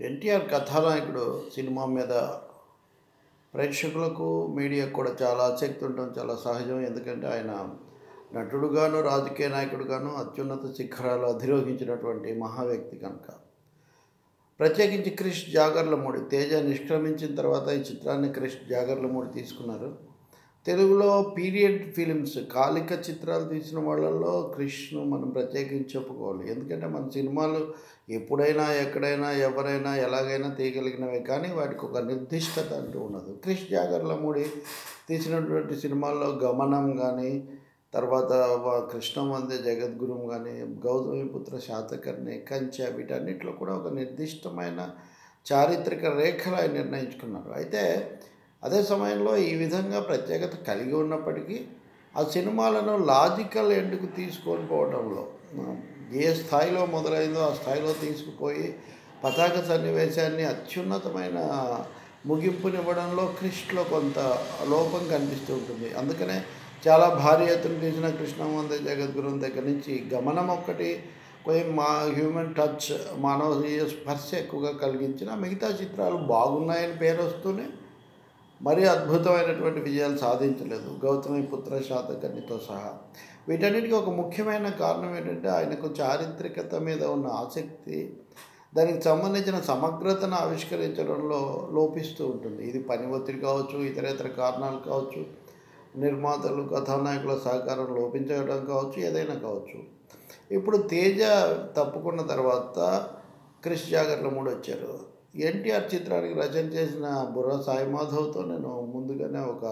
ఎన్టీఆర్ కథానాయకుడు సినిమా మీద ప్రేక్షకులకు మీడియాకు కూడా చాలా ఆసక్తి ఉండడం చాలా సహజం. ఎందుకంటే ఆయన నటుడుగాను రాజకీయ నాయకుడుగాను అత్యున్నత శిఖరాలు అధిరోహించినటువంటి మహా వ్యక్తి కనుక. ప్రత్యేకించి క్రిష్ జాగర్లమూడి తేజ నిష్క్రమించిన తర్వాత ఈ చిత్రాన్ని క్రిష్ జాగర్లమూడి తీసుకున్నారు. తెలుగులో పీరియడ్ ఫిలిమ్స్ కాలిక చిత్రాలు తీసిన వాళ్ళల్లో కృష్ణు మనం ప్రత్యేకించి చెప్పుకోవాలి. ఎందుకంటే మన సినిమాలు ఎప్పుడైనా ఎక్కడైనా ఎవరైనా ఎలాగైనా తీయగలిగినవే. కానీ వాటికి ఒక నిర్దిష్టత అంటూ ఉండదు. క్రిష్ జాగర్లమూడి తీసినటువంటి సినిమాల్లో గమనం కానీ తర్వాత వ- కృష్ణవందే జగద్గురుం కానీ గౌతమిపుత్ర శాతకర్ణి కంచె వీటన్నిటిలో కూడా ఒక నిర్దిష్టమైన చారిత్రక రేఖలు ఆయన నిర్ణయించుకున్నారు. అయితే అదే సమయంలో ఈ విధంగా ప్రత్యేకత కలిగి ఉన్నప్పటికీ ఆ సినిమాలను లాజికల్ ఎండ్కు తీసుకొని పోవడంలో ఏ స్థాయిలో మొదలైందో ఆ స్థాయిలో తీసుకుపోయి పతాక సన్నివేశాన్ని అత్యున్నతమైన ముగింపునివ్వడంలో క్రిష్లో కొంత లోపం కనిపిస్తూ ఉంటుంది. అందుకనే చాలా భారీ ఎత్తున తీసిన కృష్ణమంది జగద్గురం దగ్గర నుంచి గమనం ఒక్కటి కొంచెం మా హ్యూమన్ టచ్ మానవీయ స్పర్శ ఎక్కువగా కలిగించిన మిగతా చిత్రాలు బాగున్నాయని పేరు వస్తూనే మరీ అద్భుతమైనటువంటి విజయాలు సాధించలేదు. గౌతమి పుత్ర శాతకర్ణితో సహా. వీటన్నిటికీ ఒక ముఖ్యమైన కారణం ఏంటంటే ఆయనకు చారిత్రికత మీద ఉన్న ఆసక్తి దానికి సంబంధించిన సమగ్రతను ఆవిష్కరించడంలో లోపిస్తూ ఉంటుంది. ఇది పని ఒత్తిడి కావచ్చు ఇతరేతర కారణాలు కావచ్చు నిర్మాతలు కథానాయకుల సహకారం లోపించడం కావచ్చు ఏదైనా కావచ్చు. ఇప్పుడు తేజ తప్పుకున్న తర్వాత క్రిష్ జాగర్ల మూడు వచ్చారు ఎన్టీఆర్ చిత్రానికి రచన చేసిన బుర్ర సాయి మాధవ్తో నేను ముందుగానే ఒక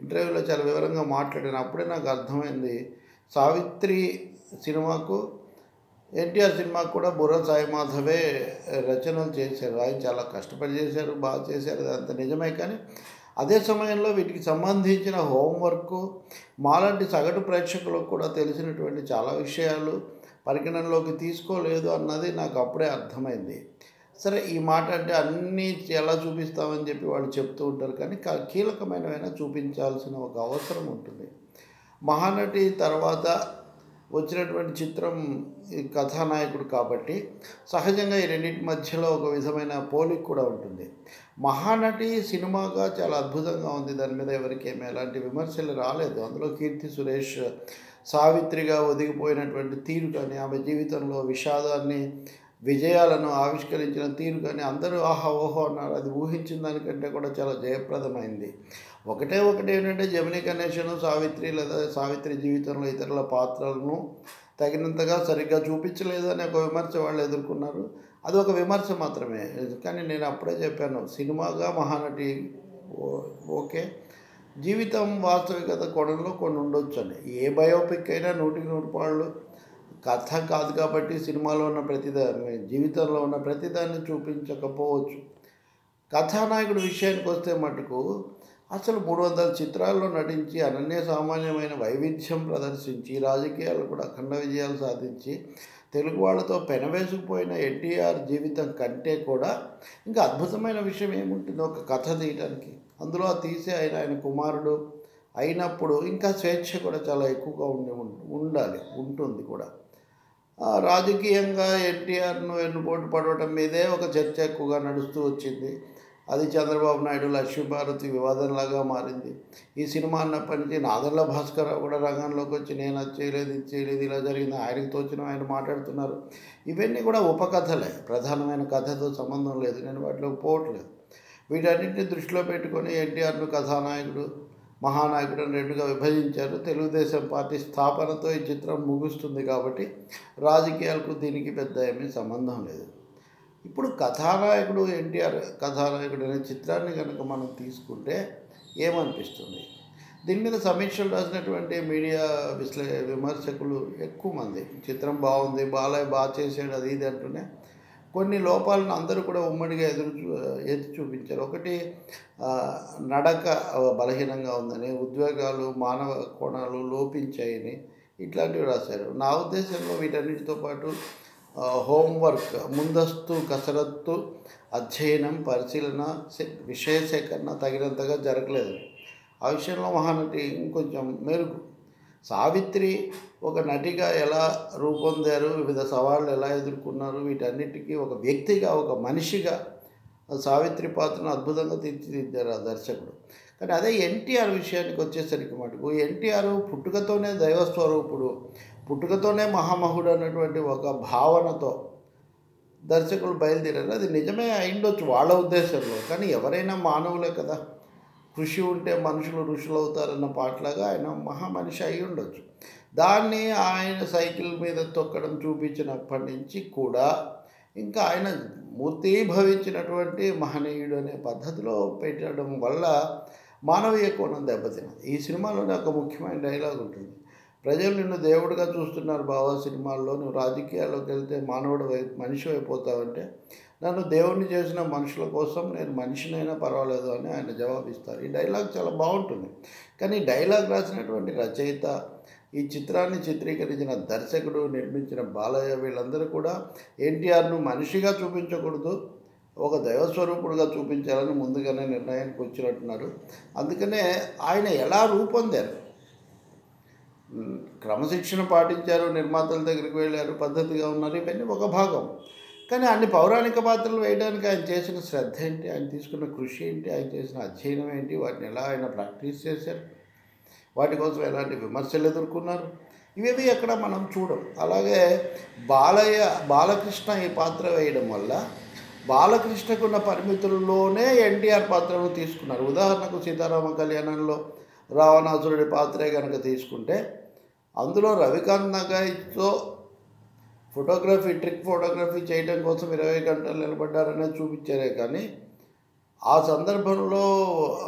ఇంటర్వ్యూలో చాలా వివరంగా మాట్లాడాను. అప్పుడే నాకు అర్థమైంది సావిత్రి సినిమాకు ఎన్టీఆర్ సినిమాకు కూడా బుర్ర సాయి మాధవే రచనలు చేశారు. ఆయన చాలా కష్టపడి చేశారు బాగా చేశారు అంత నిజమే. కానీ అదే సమయంలో వీటికి సంబంధించిన హోంవర్క్ మాలాంటి సగటు ప్రేక్షకులకు కూడా తెలిసినటువంటి చాలా విషయాలు పరిగణనలోకి తీసుకోలేదు అన్నది నాకు అప్పుడే అర్థమైంది. సరే ఈ మాట అంటే అన్నీ ఎలా చూపిస్తామని చెప్పి వాళ్ళు చెప్తూ ఉంటారు. కానీ కా- కీలకమైనవైనా చూపించాల్సిన ఒక అవసరం ఉంటుంది. మహానటి తర్వాత వచ్చినటువంటి చిత్రం ఈ కథానాయకుడు కాబట్టి సహజంగా ఈ రెండింటి మధ్యలో ఒక విధమైన పోలిక కూడా ఉంటుంది. మహానటి సినిమాగా చాలా అద్భుతంగా ఉంది. దాని మీద ఎవరికి ఏమీ ఎలాంటి విమర్శలు రాలేదు. అందులో కీర్తి సురేష్ సావిత్రిగా ఒదిగిపోయినటువంటి తీరు కానీ ఆమె జీవితంలో విషాదాన్ని విజయాలను ఆవిష్కరించిన తీరు కానీ అందరూ ఆహా ఓహో అన్నారు. అది ఊహించిన దానికంటే కూడా చాలా జయప్రదమైంది. ఒకటే ఒకటి ఏంటంటే జమిని గణేశను సావిత్రి లేదా సావిత్రి జీవితంలో ఇతరుల పాత్రలను తగినంతగా సరిగ్గా చూపించలేదు అనే ఒక విమర్శ వాళ్ళు ఎదుర్కొన్నారు. అది ఒక విమర్శ మాత్రమే. కానీ నేను అప్పుడే చెప్పాను సినిమాగా మహానటి ఓ- ఓకే. జీవితం వాస్తవికత కోణంలో కొన్ని ఉండొచ్చు అని ఏ బయోపిక్ అయినా నూటికి నూరు పాళ్ళు కథ కాదు కాబట్టి సినిమాలో ఉన్న ప్రతిదాన్ని జీవితంలో ఉన్న ప్రతిదాన్ని చూపించకపోవచ్చు. కథానాయకుడి విషయానికి వస్తే మటుకు అసలు మూడు వందల చిత్రాల్లో నటించి అనన్య సామాన్యమైన వైవిధ్యం ప్రదర్శించి రాజకీయాలు కూడా అఖండ విజయాలు సాధించి తెలుగు వాళ్ళతో పెనవేసుకుపోయిన ఎన్టీఆర్ జీవితం కంటే కూడా ఇంకా అద్భుతమైన విషయం ఏముంటుంది ఒక కథ తీయడానికి అందులో తీసే ఆయన ఆయన కుమారుడు అయినప్పుడు ఇంకా స్వేచ్ఛ కూడా చాలా ఎక్కువగా ఉండి ఉండాలి ఉంటుంది కూడా. రాజకీయంగా ఎన్టీఆర్ను వెన్నుపోటు పడవటం మీదే ఒక చర్చ ఎక్కువగా నడుస్తూ వచ్చింది. అది చంద్రబాబు నాయుడు లక్ష్మీభారతి వివాదంలాగా మారింది. ఈ సినిమా అన్నప్పటి నుంచి నాదెళ్ళ భాస్కరరావు కూడా రంగంలోకి వచ్చి నేను అది చేయలేదు ఇది చేయలేదు ఇలా జరిగింది ఆయనకు తోచిన ఆయన మాట్లాడుతున్నారు. ఇవన్నీ కూడా ఉపకథలే. ప్రధానమైన కథతో సంబంధం లేదు. నేను వాటిలోకి పోవట్లేదు. వీటన్నింటినీ దృష్టిలో పెట్టుకొని ఎన్టీఆర్ను కథానాయకుడు మహానాయకుడిని రెండుగా విభజించారు. తెలుగుదేశం పార్టీ స్థాపనతో ఈ చిత్రం ముగుస్తుంది కాబట్టి రాజకీయాలకు దీనికి పెద్ద ఏమీ సంబంధం లేదు. ఇప్పుడు కథానాయకుడు ఎన్టీఆర్ కథానాయకుడు అనే చిత్రాన్ని కనుక మనం తీసుకుంటే ఏమనిపిస్తుంది? దీని మీద సమీక్షలు రాసినటువంటి మీడియా విశ్లే విమర్శకులు ఎక్కువ మంది. చిత్రం బాగుంది బాలయ్య బాగా చేసాడు అది ఇది అంటూనే కొన్ని లోపాలను అందరూ కూడా ఉమ్మడిగా ఎదురు చూ- ఎత్తి చూపించారు. ఒకటి నడక బలహీనంగా ఉందని ఉద్వేగాలు మానవ కోణాలు లోపించాయని ఇట్లాంటివి రాశారు. నా ఉద్దేశంలో వీటన్నిటితో పాటు హోంవర్క్ ముందస్తు కసరత్తు అధ్యయనం పరిశీలన విషయ సేకరణ తగినంతగా జరగలేదు. ఆ విషయంలో మహానటి ఇంకొంచెం మెరుగు. సావిత్రి ఒక నటిగా ఎలా రూపొందారు వివిధ సవాళ్ళు ఎలా ఎదుర్కొన్నారు వీటన్నిటికీ ఒక వ్యక్తిగా ఒక మనిషిగా సావిత్రి పాత్రను అద్భుతంగా తీర్చిదిద్దారు ఆ దర్శకుడు. కానీ అదే ఎన్టీఆర్ విషయానికి వచ్చేసరికి మటుకు ఎన్టీఆర్ పుట్టుకతోనే దైవస్వరూపుడు పుట్టుకతోనే మహామహుడు అన్నటువంటి ఒక భావనతో దర్శకులు బయలుదేరారు. అది నిజమే అయిండొచ్చు వాళ్ళ ఉద్దేశంలో కానీ ఎవరైనా మానవులే కదా. కృషి ఉంటే మనుషులు ఋషులు అవుతారన్న పాటలాగా ఆయన మహామనిషి అయి ఉండొచ్చు. దాన్ని ఆయన సైకిల్ మీద తొక్కడం చూపించినప్పటి నుంచి కూడా ఇంకా ఆయన మూర్తీభవించినటువంటి మహనీయుడు అనే పద్ధతిలో పెట్టడం వల్ల మానవీయ కోణం దెబ్బతినది ఈ సినిమాలోనే ఒక ముఖ్యమైన డైలాగ్ ఉంటుంది. ప్రజలు నిన్ను దేవుడిగా చూస్తున్నారు బావా సినిమాల్లో. నువ్వు రాజకీయాల్లోకి వెళ్తే మానవుడు వై మనిషి అయిపోతావంటే నన్ను దేవుణ్ణి చేసిన మనుషుల కోసం నేను మనిషినైనా పర్వాలేదు అని ఆయన జవాబిస్తారు. ఈ డైలాగ్ చాలా బాగుంటుంది. కానీ డైలాగ్ రాసినటువంటి రచయిత ఈ చిత్రాన్ని చిత్రీకరించిన దర్శకుడు నిర్మించిన బాలయ్య వీళ్ళందరూ కూడా ఎన్టీఆర్ను మనిషిగా చూపించకూడదు ఒక దైవస్వరూపుడుగా చూపించాలని ముందుగానే నిర్ణయానికి వచ్చినట్టున్నారు. అందుకనే ఆయన ఎలా రూపొందారు? క్రమశిక్షణ పాటించారు నిర్మాతల దగ్గరికి వెళ్ళారు పద్ధతిగా ఉన్నారు ఇవన్నీ ఒక భాగం. కానీ అన్ని పౌరాణిక పాత్రలు వేయడానికి ఆయన చేసిన శ్రద్ధ ఏంటి? ఆయన తీసుకున్న కృషి ఏంటి? ఆయన చేసిన అధ్యయనం ఏంటి? వాటిని ఎలా ఆయన ప్రాక్టీస్ చేశారు? వాటి కోసం ఎలాంటి విమర్శలు ఎదుర్కొన్నారు? ఇవేవి ఎక్కడ మనం చూడం. అలాగే బాలయ్య బాలకృష్ణ ఈ పాత్ర వేయడం వల్ల బాలకృష్ణకున్న పరిమితుల్లోనే ఎన్టీఆర్ పాత్రను తీసుకున్నారు. ఉదాహరణకు సీతారామ కళ్యాణంలో రావణాసురుడి పాత్రే కనుక తీసుకుంటే అందులో రవికాంత్ నగాయితో ఫోటోగ్రఫీ ట్రిక్ ఫోటోగ్రఫీ చేయడం కోసం ఇరవై గంటలు నిలబడ్డారనే చూపించారే కానీ ఆ సందర్భంలో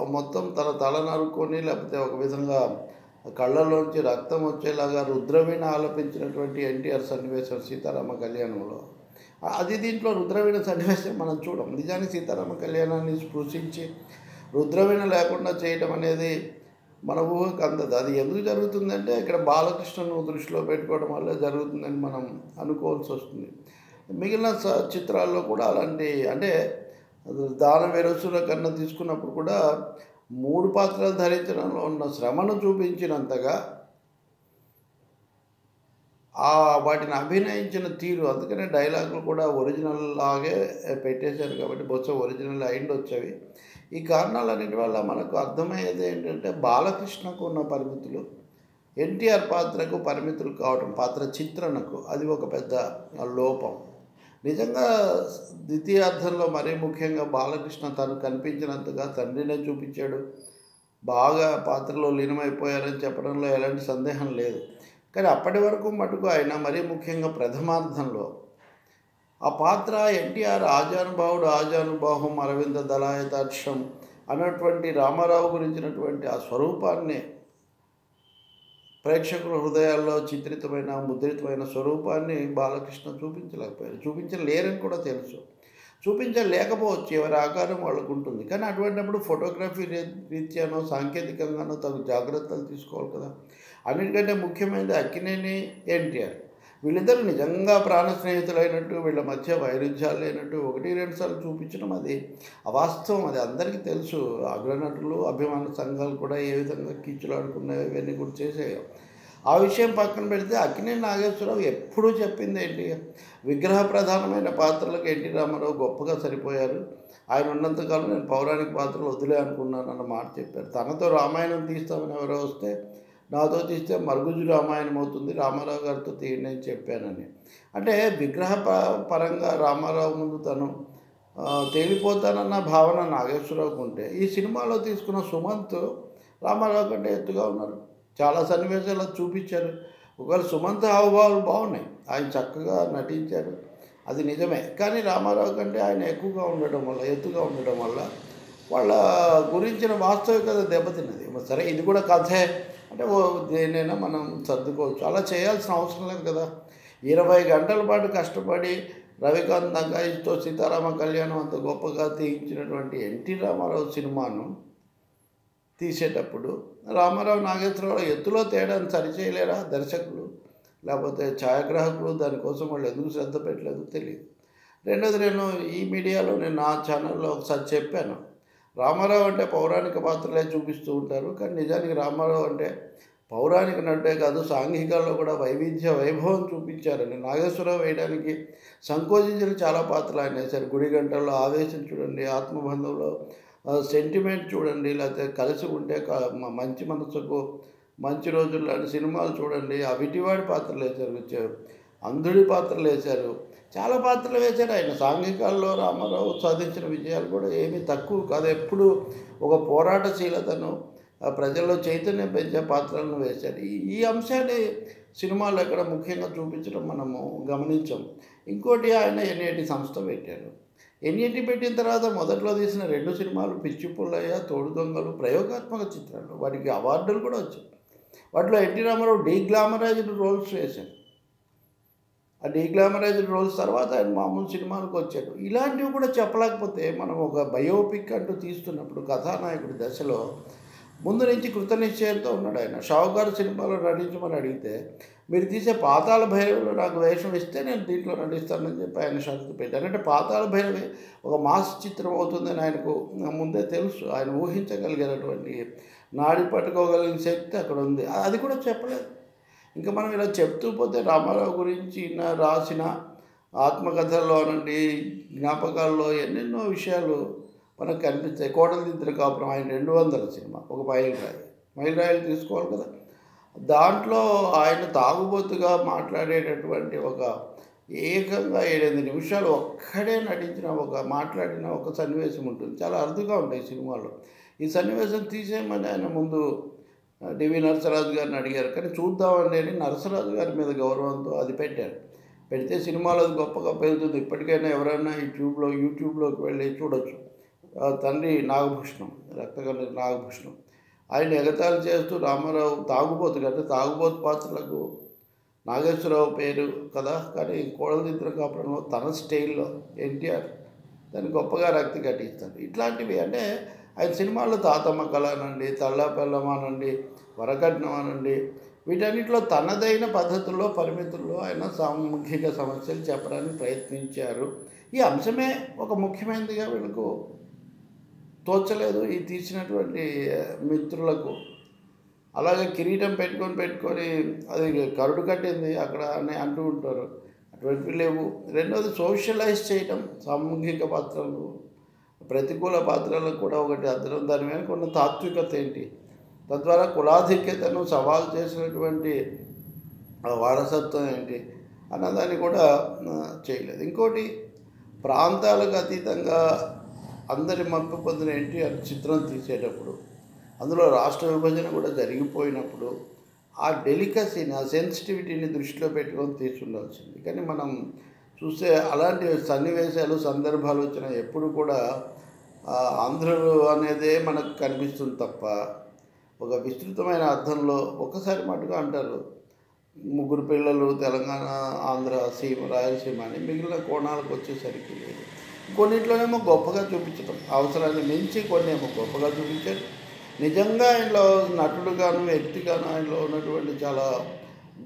మొత్తం తన తల నరుక్కొని లేకపోతే ఒక విధంగా కళ్ళలోంచి రక్తం వచ్చేలాగా రుద్రవీణ ఆలపించినటువంటి ఎన్టీఆర్ సన్నివేశం సీతారామ కళ్యాణంలో. అది దీంట్లో రుద్రవీణ సన్నివేశం మనం చూడం. నిజానికి సీతారామ కళ్యాణాన్ని స్పృశించి రుద్రవీణ లేకుండా చేయడం అనేది మన ఊహకు అందదు. అది ఎందుకు జరుగుతుందంటే ఇక్కడ బాలకృష్ణను దృష్టిలో పెట్టుకోవడం వల్ల జరుగుతుందని మనం అనుకోవాల్సి వస్తుంది. మిగిలిన చిత్రాల్లో కూడా అలాంటి అంటే దాన వెరసుల కన్నా తీసుకున్నప్పుడు కూడా మూడు పాత్రలు ధరించడంలో ఉన్న శ్రమను చూపించినంతగా ఆ వాటిని అభినయించిన తీరు అందుకనే డైలాగులు కూడా ఒరిజినల్ లాగే పెట్టేశారు కాబట్టి బొత్స ఒరిజినల్ అయిండి వచ్చేవి ఈ కారణాలన్నిటి వల్ల మనకు అర్థమయ్యేది ఏంటంటే బాలకృష్ణకు ఉన్న పరిమితులు ఎన్టీఆర్ పాత్రకు పరిమితులు కావడం పాత్ర చిత్రణకు అది ఒక పెద్ద లోపం. నిజంగా ద్వితీయార్థంలో మరీ ముఖ్యంగా బాలకృష్ణ తను కనిపించినంతగా తండ్రినే చూపించాడు. బాగా పాత్రలో లీనమైపోయారని చెప్పడంలో ఎలాంటి సందేహం లేదు. కానీ అప్పటి వరకు మటుకు ఆయన మరీ ముఖ్యంగా ప్రథమార్థంలో ఆ పాత్ర ఎన్టీఆర్ ఆజానుభావుడు ఆజానుభావం అరవింద దళాయతాక్షం అన్నటువంటి రామారావు గురించినటువంటి ఆ స్వరూపాన్ని ప్రేక్షకుల హృదయాల్లో చిత్రితమైన ముద్రితమైన స్వరూపాన్ని బాలకృష్ణ చూపించలేకపోయారు. చూపించలేరని కూడా తెలుసు. చూపించలేకపోవచ్చు ఎవరి ఆకారం వాళ్ళకు ఉంటుంది. కానీ అటువంటిప్పుడు ఫోటోగ్రఫీ రీ రీత్యానో సాంకేతికంగానో తగు జాగ్రత్తలు తీసుకోవాలి కదా. అన్నిటికంటే ముఖ్యమైనది అక్కినేని ఎన్టీఆర్. వీళ్ళిద్దరు నిజంగా ప్రాణ స్నేహితులైనట్టు వీళ్ళ మధ్య వైరుధ్యాలు లేనట్టు ఒకటి రెండు సార్లు చూపించడం అది. అవాస్తవం అది. అందరికీ తెలుసు. అగ్రనటులు అభిమాన సంఘాలు కూడా ఏ విధంగా కీచులాడుకున్నాయో ఇవన్నీ కూడా చేసాయో. ఆ విషయం పక్కన పెడితే అక్కినే నాగేశ్వరరావు ఎప్పుడూ చెప్పింది ఏంటి? విగ్రహ ప్రధానమైన పాత్రలకు ఎన్టీ రామారావు గొప్పగా సరిపోయారు. ఆయన ఉన్నంతకాలం నేను పౌరాణిక పాత్రలు వదిలే అనుకున్నాను అన్న మాట చెప్పారు. తనతో రామాయణం తీస్తామని ఎవరో వస్తే నాతో తీస్తే మరుగుజు రామాయణం అవుతుంది రామారావు గారితో తీయండి అని చెప్పానని. అంటే విగ్రహ పరంగా రామారావు ముందు తను తేలిపోతానన్న భావన నాగేశ్వరరావుకు ఉంటే ఈ సినిమాలో తీసుకున్న సుమంత్ రామారావు కంటే ఎత్తుగా ఉన్నారు. చాలా సన్నివేశాలు చూపించారు. ఒకవేళ సుమంత్ హావభావాలు బాగున్నాయి. ఆయన చక్కగా నటించారు. అది నిజమే. కానీ రామారావు కంటే ఆయన ఎక్కువగా ఉండటం వల్ల ఎత్తుగా ఉండటం వల్ల వాళ్ళ గురించిన వాస్తవికత దెబ్బతిన్నది. సరే ఇది కూడా కథే. అంటే ఓ దేనైనా మనం సర్దుకోవచ్చు. అలా చేయాల్సిన అవసరం లేదు కదా. ఇరవై గంటల పాటు కష్టపడి రవికాంత్ నంగాయితో సీతారామ కళ్యాణం అంత గొప్పగా తీయించినటువంటి ఎన్టీ రామారావు సినిమాను తీసేటప్పుడు రామారావు నాగేశ్వరరావు ఎత్తులో తేడాను సరిచేయలేరా దర్శకులు? లేకపోతే ఛాయాగ్రాహకులు దానికోసం వాళ్ళు ఎందుకు శ్రద్ధ పెట్టలేదు తెలియదు రెండోది నేను ఈ మీడియాలో నేను నా ఛానల్లో ఒకసారి చెప్పాను. రామారావు అంటే పౌరాణిక పాత్రలే చూపిస్తూ ఉంటారు కానీ నిజానికి రామారావు అంటే పౌరాణిక నటే కాదు సాంఘికాల్లో కూడా వైవిధ్య వైభవం చూపించారండి నాగేశ్వరరావు వేయడానికి సంకోచించిన చాలా పాత్రలు ఆయన వేశారు. గుడి గంటల్లో ఆవేశం చూడండి ఆత్మబంధంలో సెంటిమెంట్ చూడండి లేకపోతే కలిసి ఉంటే క- మంచి మనసుకు మంచి రోజులు లాంటి సినిమాలు చూడండి. ఆ విటివాడి పాత్రలు వేశారు అంధుడి పాత్రలు వేశారు. చాలా పాత్రలు వేశారు ఆయన. సాంఘికాల్లో రామారావు సాధించిన విజయాలు కూడా ఏమీ తక్కువ కాదు. ఎప్పుడు ఒక పోరాటశీలతను ఆ ప్రజల్లో చైతన్యం పెంచే పాత్రలను వేశారు ఈ అంశాన్ని సినిమాలు ఎక్కడ ముఖ్యంగా చూపించడం మనము గమనించాం. ఇంకోటి ఆయన ఎన్ఐటి సంస్థ పెట్టారు ఎన్ఐటి పెట్టిన తర్వాత మొదట్లో తీసిన రెండు సినిమాలు పిచ్చి పుల్లయ్య తోడు దొంగలు ప్రయోగాత్మక చిత్రాలు. వాటికి అవార్డులు కూడా వచ్చాయి. వాటిలో NT Ramarao deglamorised roles వేశారు ఆ డీగ్లామరైజ్డ్ రోల్స్ తర్వాత ఆయన మామూలు సినిమాలకు వచ్చాడు. ఇలాంటివి కూడా చెప్పలేకపోతే మనం ఒక బయోపిక్ అంటూ తీస్తున్నప్పుడు కథానాయకుడి దశలో ముందు నుంచి కృత నిశ్చయంతో ఉన్నాడు ఆయన. షావుకారు సినిమాలో నటించమని అడిగితే మీరు తీసే పాతాళ భైరవిలో నాకు వేషం ఇస్తే నేను దీంట్లో నటిస్తానని చెప్పి ఆయన షరతు పెట్టాను అంటే పాతాళ భైరవి ఒక మాస్ చిత్రం అవుతుందని ఆయనకు ముందే తెలుసు. ఆయన ఊహించగలిగినటువంటి నాడి పట్టుకోగలిగిన శక్తి అక్కడ ఉంది. అది కూడా చెప్పలేదు. ఇంకా మనం ఇలా చెప్తూ పోతే రామారావు గురించి నా రాసిన ఆత్మకథల్లోనండి జ్ఞాపకాల్లో ఎన్నెన్నో విషయాలు మనకు కనిపిస్తాయి. కోటలు దిద్దుల కాపురం ఆయన రెండు వందల సినిమా ఒక మైలురాయి. మైలురాయిలు తీసుకోవాలి కదా. దాంట్లో ఆయన తాగుబోతుగా మాట్లాడేటటువంటి ఒక ఏకంగా ఏడెనిమిది నిమిషాలు ఒక్కడే నటించిన ఒక మాట్లాడిన ఒక సన్నివేశం ఉంటుంది. చాలా అరుదుగా ఉంటాయి సినిమాలో. ఈ సన్నివేశం తీసేయమని ఆయన ముందు డివి నరసరాజు గారిని అడిగారు. కానీ చూద్దామండి అని నరసరాజు గారి మీద గౌరవంతో అది పెట్టారు. పెడితే సినిమాలో అది గొప్పగా పెరుగుతుంది ఇప్పటికైనా ఎవరైనా యూట్యూబ్లో యూట్యూబ్లోకి వెళ్ళి చూడొచ్చు. తండ్రి నాగభూషణం రక్తగల నాగభూషణం. ఆయన ఎగతాళి చేస్తూ రామారావు తాగుబోతు అంటే తాగుబోతు పాత్రలకు నాగేశ్వరరావు పేరు కదా. కానీ కోడలదిద్ర కాపురంలో తన స్టైల్లో ఎన్టీఆర్ దాన్ని గొప్పగా రక్తి కట్టిస్తారు ఇట్లాంటివి అంటే ఆయన సినిమాల్లో తాతమ్మ కళ అనండి తల్లా పెల్లమానండి వరకట్నం అనండి వీటన్నిటిలో తనదైన పద్ధతుల్లో పరిమితుల్లో ఆయన సామూహిక సమస్యలు చెప్పడానికి ప్రయత్నించారు. ఈ అంశమే ఒక ముఖ్యమైనదిగా వీళ్ళకు తోచలేదు ఈ తీసినటువంటి మిత్రులకు. అలాగే కిరీటం పెట్టుకొని పెట్టుకొని అది కరుడు కట్టింది అక్కడ అని అంటూ ఉంటారు. అటువంటివి లేవు. రెండోది సోషలైజ్ చేయటం సామూహిక పాత్రలు ప్రతికూల పాత్రలకు కూడా ఒకటి అర్థం దాని వెనుక ఉన్న తాత్వికత ఏంటి? తద్వారా కులాధిక్యతను సవాల్ చేసినటువంటి వారసత్వం ఏంటి? అన్నదాన్ని కూడా చేయలేదు. ఇంకోటి ప్రాంతాలకు అతీతంగా అందరి మప్పు పొందిన ఏంటి అని చిత్రం తీసేటప్పుడు అందులో రాష్ట్ర విభజన కూడా జరిగిపోయినప్పుడు ఆ డెలికసీని ఆ సెన్సిటివిటీని దృష్టిలో పెట్టుకొని తీసి ఉండాల్సింది కానీ మనం చూస్తే అలాంటి సన్నివేశాలు సందర్భాలు వచ్చిన ఎప్పుడు కూడా ఆంధ్రులు అనేదే మనకు కనిపిస్తుంది తప్ప ఒక విస్తృతమైన అర్థంలో ఒకసారి మటుగా అంటారు. ముగ్గురు పిల్లలు తెలంగాణ ఆంధ్ర సీమ రాయలసీమ అని మిగిలిన కోణాలకు వచ్చేసరికి లేదు. కొన్నిట్లోనేమో గొప్పగా చూపించడం అవసరాన్ని మించి కొన్ని ఏమో గొప్పగా చూపించారు. నిజంగా ఆయనలో నటుడుగాను వ్యక్తిగాను ఆయనలో ఉన్నటువంటి చాలా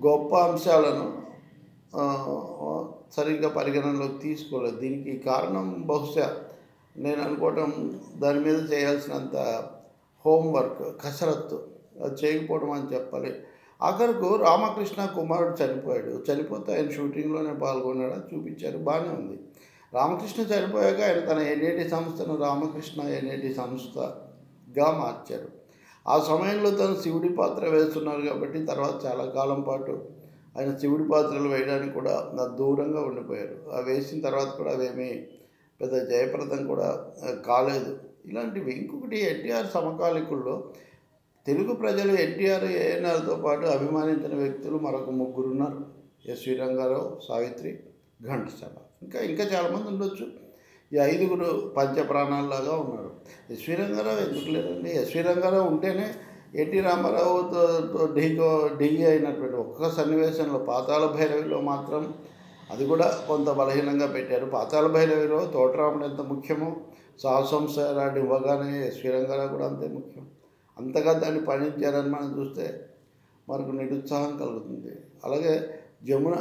గొప్ప అంశాలను సరిగ్గా పరిగణనలోకి తీసుకోలేదు. దీనికి కారణం బహుశా నేను అనుకోవటం దాని మీద చేయాల్సినంత హోంవర్క్ కసరత్తు అది చేయకపోవడం అని చెప్పాలి. ఆఖరకు రామకృష్ణ కుమారుడు చనిపోయాడు. చనిపోతే ఆయన షూటింగ్లోనే పాల్గొన్నాడు? చూపించారు. బాగానే ఉంది. రామకృష్ణ చనిపోయాక ఆయన తన ఎన్ఐటి సంస్థను రామకృష్ణ ఎన్ఐటి సంస్థగా మార్చారు. ఆ సమయంలో తను శివుడి పాత్ర వేస్తున్నారు కాబట్టి తర్వాత చాలా కాలం పాటు ఆయన శివుడి పాత్రలు వేయడానికి కూడా నా దూరంగా ఉండిపోయారు. ఆ వేసిన తర్వాత కూడా అవేమీ పెద్ద జయప్రదం కూడా కాలేదు. ఇలాంటివి ఇంకొకటి ఎన్టీఆర్ సమకాలికుల్లో తెలుగు ప్రజలు ఎన్టీఆర్ ఏఎన్ఆర్తో పాటు అభిమానించిన వ్యక్తులు మరొక ముగ్గురు ఉన్నారు. ఎస్వి రంగారావు సావిత్రి ఘంటసాల ఇంకా ఇంకా చాలామంది ఉండొచ్చు. ఈ ఐదుగురు పంచప్రాణాల్లాగా ఉన్నారు. ఎస్వి రంగారావు ఎందుకు లేదండి ఎస్వి రంగారావు ఉంటేనే ఎన్టీ రామారావుతో తో ఢీకో ఢీ అయినటువంటి ఒక్క సన్నివేశంలో పాతాళ భైరవిలో మాత్రం అది కూడా కొంత బలహీనంగా పెట్టారు. పాతాళ భైరవిలో తోటరాముడు ఎంత ముఖ్యమో సాహసం సారాడు ఇవ్వగానే శ్రీరంగారావు కూడా అంతే ముఖ్యం. అంతగా దాన్ని పండించారని మనం చూస్తే మనకు నిరుత్సాహం కలుగుతుంది. అలాగే జమున